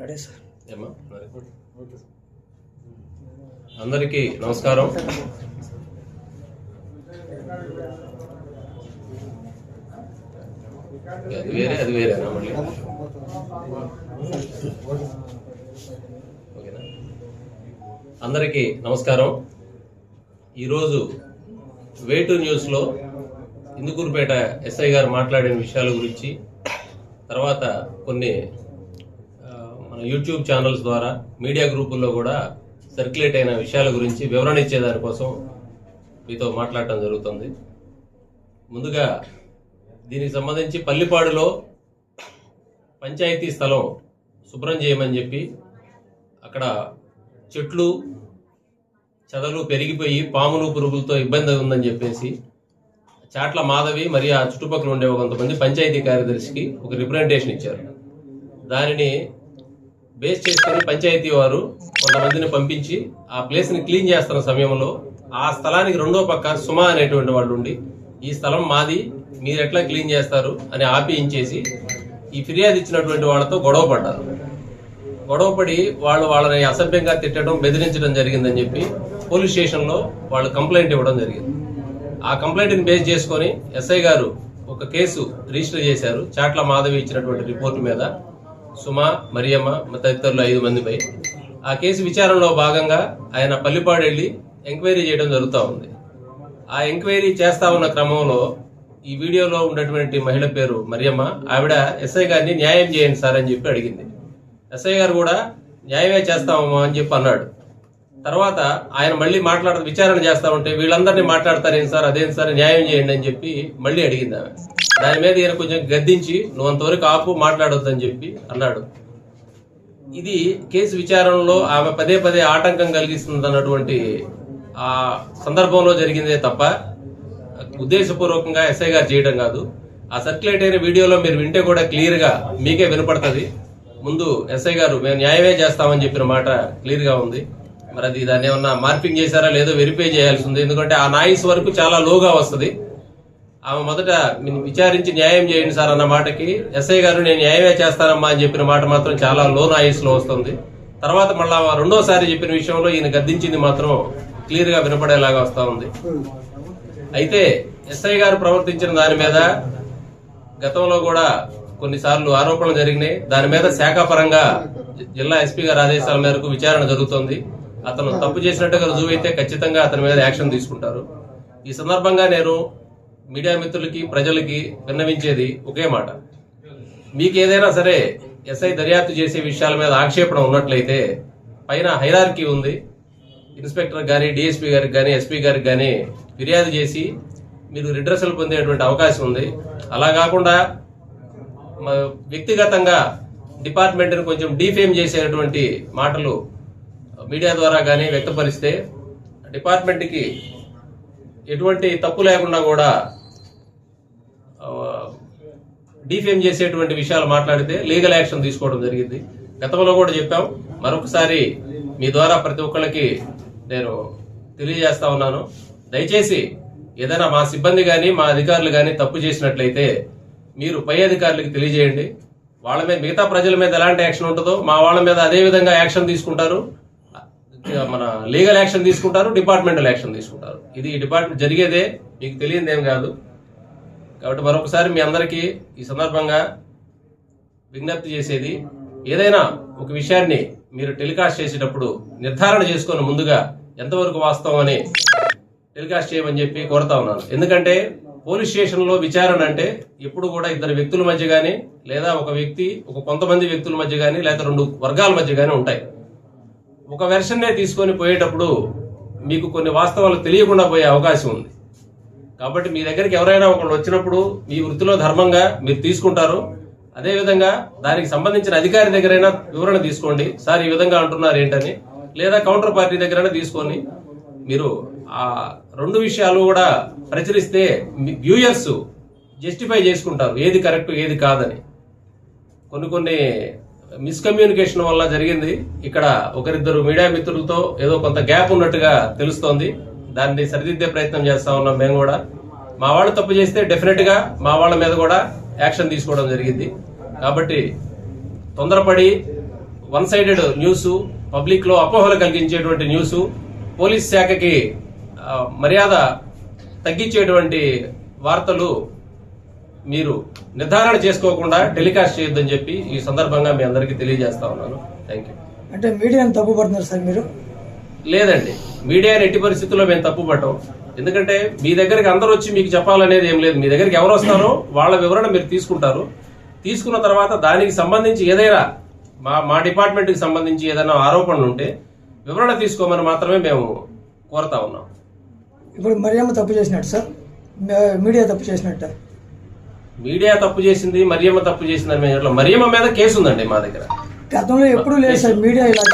Ready sir. అందరికీ నమస్కారం. అది వేరే అది వేరేనా మళ్ళీ. ఓకేనా? అందరికీ నమస్కారం. ఈరోజు వేటు న్యూస్లో ఇందుకూరుపేట ఎస్ఐ గారు మాట్లాడిన విషయాల గురించి తర్వాత కొన్ని మన యూట్యూబ్ ఛానల్స్ ద్వారా మీడియా గ్రూపుల్లో కూడా సర్క్యులేట్ అయిన విషయాల గురించి వివరణ ఇచ్చే దానికోసం మీతో మాట్లాడటం జరుగుతుంది. ముందుగా దీనికి సంబంధించి పల్లిపాడులో పంచాయతీ స్థలం శుభ్రం చేయమని చెప్పి అక్కడ చెట్లు చెదలు పెరిగిపోయి పాములు పురుగులతో ఇబ్బంది ఉందని చెప్పేసి చాట్ల మాధవి మరియు ఆ చుట్టుపక్కల ఉండే కొంతమంది పంచాయతీ కార్యదర్శికి ఒక రిప్రజెంటేషన్ ఇచ్చారు. దానిని బేస్ చేసుకొని పంచాయతీ వారు కొంతమందిని పంపించి ఆ ప్లేస్ని క్లీన్ చేస్తున్న సమయంలో ఆ స్థలానికి రెండో పక్క సుమా అనేటువంటి వాళ్ళు ఉండి ఈ స్థలం మాది మీరు ఎట్లా క్లీన్ చేస్తారు? అని ఆపించేసి ఈ ఫిర్యాదు ఇచ్చినటువంటి వాళ్ళతో గొడవ పడ్డారు. గొడవపడి వాళ్ళు వాళ్ళని అసభ్యంగా తిట్టడం బెదిరించడం జరిగిందని చెప్పి పోలీస్ స్టేషన్లో వాళ్ళు కంప్లైంట్ ఇవ్వడం జరిగింది. ఆ కంప్లైంట్ని బేస్ చేసుకొని ఎస్ఐ గారు ఒక కేసు రిజిస్టర్ చేశారు. చాట్ల మాధవి ఇచ్చినటువంటి రిపోర్ట్ మీద సుమ మరియమ్మ తదితరులు ఐదు మందిపై ఆ కేసు విచారణలో భాగంగా ఆయన పల్లిపాడు వెళ్ళి ఎంక్వైరీ చేయడం జరుగుతూ ఉంది. ఆ ఎంక్వైరీ చేస్తా ఉన్న క్రమంలో ఈ వీడియోలో ఉన్నటువంటి మహిళ పేరు మరియమ్మ. ఆవిడ ఎస్ఐ గారిని న్యాయం చేయండి సార్ అని చెప్పి అడిగింది. ఎస్ఐ గారు కూడా న్యాయమే చేస్తామమ్మా అని చెప్పి అన్నాడు. తర్వాత ఆయన మళ్ళీ మాట్లాడ విచారణ చేస్తా ఉంటే వీళ్ళందరినీ మాట్లాడతారేం సార్ అదేం సార్ న్యాయం చేయండి అని చెప్పి మళ్ళీ అడిగింది ఆమె. దాని మీద ఈయన కొంచెం గద్దించి నువ్వు అంతవరకు ఆపు మాట్లాడొద్దని చెప్పి అన్నాడు. ఇది కేసు విచారణలో ఆమె పదే పదే ఆటంకం కలిగిస్తుంది అన్నటువంటి ఆ సందర్భంలో జరిగిందే తప్ప ఉద్దేశపూర్వకంగా ఎస్ఐ గారు చేయడం కాదు. ఆ సర్క్యులేట్ అయిన వీడియోలో మీరు వింటే కూడా క్లియర్గా మీకే వినపడుతుంది. ముందు ఎస్ఐ గారు మేము న్యాయమే చేస్తామని చెప్పిన మాట క్లియర్గా ఉంది. మరి అది దాన్ని ఏమన్నా మార్పింగ్ చేశారా లేదో వెరిఫై చేయాల్సి ఉంది. ఎందుకంటే ఆ నాయిస్ వరకు చాలా లోగా వస్తుంది. ఆమె మొదట విచారించి న్యాయం చేయండి సార్ అన్న మాటకి ఎస్ఐ గారు నేను న్యాయమే చేస్తానమ్మా అని చెప్పిన మాట మాత్రం చాలా లో నాయిస్లో వస్తుంది. తర్వాత మళ్ళా రెండోసారి చెప్పిన విషయంలో ఈయన గద్దించింది మాత్రం క్లియర్గా వినపడేలాగా వస్తా ఉంది. అయితే ఎస్ఐ గారు ప్రవర్తించిన దాని మీద గతంలో కూడా కొన్నిసార్లు ఆరోపణలు జరిగినాయి. దాని మీద శాఖాపరంగా జిల్లా ఎస్పీ గారి ఆదేశాల మేరకు విచారణ జరుగుతోంది. అతను తప్పు చేసినట్టుగా రుజువైతే ఖచ్చితంగా అతని మీద యాక్షన్ తీసుకుంటారు. ఈ సందర్భంగా నేను మీడియా మిత్రులకి ప్రజలకి విన్నవించేది ఒకే మాట. మీకు ఏదైనా సరే ఎస్ఐ దర్యాప్తు చేసే విషయాల మీద ఆక్షేపణ ఉన్నట్లయితే పైన హైరార్కీ ఉంది. ఇన్స్పెక్టర్ కానీ డిఎస్పీ గారికి కానీ ఎస్పీ గారికి కానీ ఫిర్యాదు చేసి మీరు రిడ్రసల్ పొందేటువంటి అవకాశం ఉంది. అలా కాకుండా వ్యక్తిగతంగా డిపార్ట్మెంట్ని కొంచెం డీఫేమ్ చేసేటువంటి మాటలు మీడియా ద్వారా కానీ వ్యక్తపరిస్తే డిపార్ట్మెంట్కి ఎటువంటి తప్పు లేకుండా కూడా డీఫేమ్ చేసేటువంటి విషయాలు మాట్లాడితే లీగల్ యాక్షన్ తీసుకోవడం జరిగింది. గతంలో కూడా చెప్పాం. మరొకసారి మీ ద్వారా ప్రతి ఒక్కళ్ళకి నేను తెలియజేస్తా ఉన్నాను. దయచేసి ఏదైనా మా సిబ్బంది కానీ మా అధికారులు కానీ తప్పు చేసినట్లయితే మీరు పై అధికారులకు తెలియజేయండి. వాళ్ళ మీద మిగతా ప్రజల మీద ఎలాంటి యాక్షన్ ఉంటుందో మా వాళ్ళ మీద అదే విధంగా యాక్షన్ తీసుకుంటారు. మన లీగల్ యాక్షన్ తీసుకుంటారు డిపార్ట్మెంటల్ యాక్షన్ తీసుకుంటారు. ఇది డిపార్ట్మెంట్ జరిగేదే మీకు తెలియదేం కాదు. కాబట్టి మరొకసారి మీ అందరికీ ఈ సందర్భంగా విజ్ఞప్తి చేసేది ఏదైనా ఒక విషయాన్ని మీరు టెలికాస్ట్ చేసేటప్పుడు నిర్ధారణ చేసుకొని ముందుగా ఎంతవరకు వాస్తవం అని టెలికాస్ట్ చేయమని చెప్పి కోరుతా ఉన్నాను. ఎందుకంటే పోలీస్ స్టేషన్లో విచారణ అంటే ఎప్పుడు కూడా ఇద్దరు వ్యక్తుల మధ్య కానీ లేదా ఒక వ్యక్తి ఒక కొంతమంది వ్యక్తుల మధ్య కానీ లేదా రెండు వర్గాల మధ్య కానీ ఉంటాయి. ఒక వెర్షన్నే తీసుకొని పోయేటప్పుడు మీకు కొన్ని వాస్తవాలు తెలియకుండా పోయే అవకాశం ఉంది. కాబట్టి మీ దగ్గరికి ఎవరైనా ఒకళ్ళు వచ్చినప్పుడు మీ వృత్తిలో ధర్మంగా మీరు తీసుకుంటారు. అదేవిధంగా దానికి సంబంధించిన అధికారి దగ్గరైనా వివరణ తీసుకోండి. సార్ ఈ విధంగా అంటున్నారు ఏంటని లేదా కౌంటర్ పార్టీ దగ్గరైనా తీసుకొని మీరు ఆ రెండు విషయాలు కూడా ప్రచురిస్తే వ్యూయర్స్ జస్టిఫై చేసుకుంటారు. ఏది కరెక్ట్ ఏది కాదని. కొన్ని కొన్ని మిస్కమ్యూనికేషన్ వల్ల జరిగింది. ఇక్కడ ఒకరిద్దరు మీడియా మిత్రులతో ఏదో కొంత గ్యాప్ ఉన్నట్టుగా తెలుస్తోంది. దాన్ని సరిదిద్దే ప్రయత్నం చేస్తా ఉన్నాం మేము కూడా. మా వాళ్ళు తప్పు చేస్తే డెఫినెట్గా మా వాళ్ళ మీద కూడా యాక్షన్ తీసుకోవడం జరిగింది. కాబట్టి తొందరపడి వన్ సైడెడ్ న్యూస్ పబ్లిక్లో అపోహలు కలిగించేటువంటి న్యూస్ పోలీస్ శాఖకి మర్యాద తగ్గించేటువంటి వార్తలు మీరు నిర్ధారణ చేసుకోకుండా టెలికాస్ట్ చేయొద్దని చెప్పి ఈ సందర్భంగా మీ అందరికీ తెలియజేస్తా ఉన్నాను. థ్యాంక్ యూ అంటే మీడియాని తప్పు పడుతున్నారు సార్ మీరు? లేదండి. మీడియా ఎట్టి పరిస్థితుల్లో మేము తప్పు పట్టం ఎందుకంటే మీ దగ్గరికి అందరూ వచ్చి మీకు చెప్పాలనేది ఏం లేదు. మీ దగ్గరికి ఎవరు వస్తారో వాళ్ళ వివరణ మీరు తీసుకుంటారు. తీసుకున్న తర్వాత దానికి సంబంధించి ఏదైనా మా మా డిపార్ట్మెంట్కి సంబంధించి ఏదైనా ఆరోపణలు ఉంటే వివరణ తీసుకోమని మాత్రమే మేము కోరుతా ఉన్నాం. ఇప్పుడు మరియమ్మ తప్పు చేసినట్టు సార్. మీడియా తప్పు చేసినట్ట. మీడియా తప్పు చేసింది మరియమ్మ తప్పు చేసిందని మేము. మరియమ్మ మీద కేసు ఉందండి మా దగ్గర. గతంలో ఎప్పుడూ లేదు సార్. మీడియా ఇలా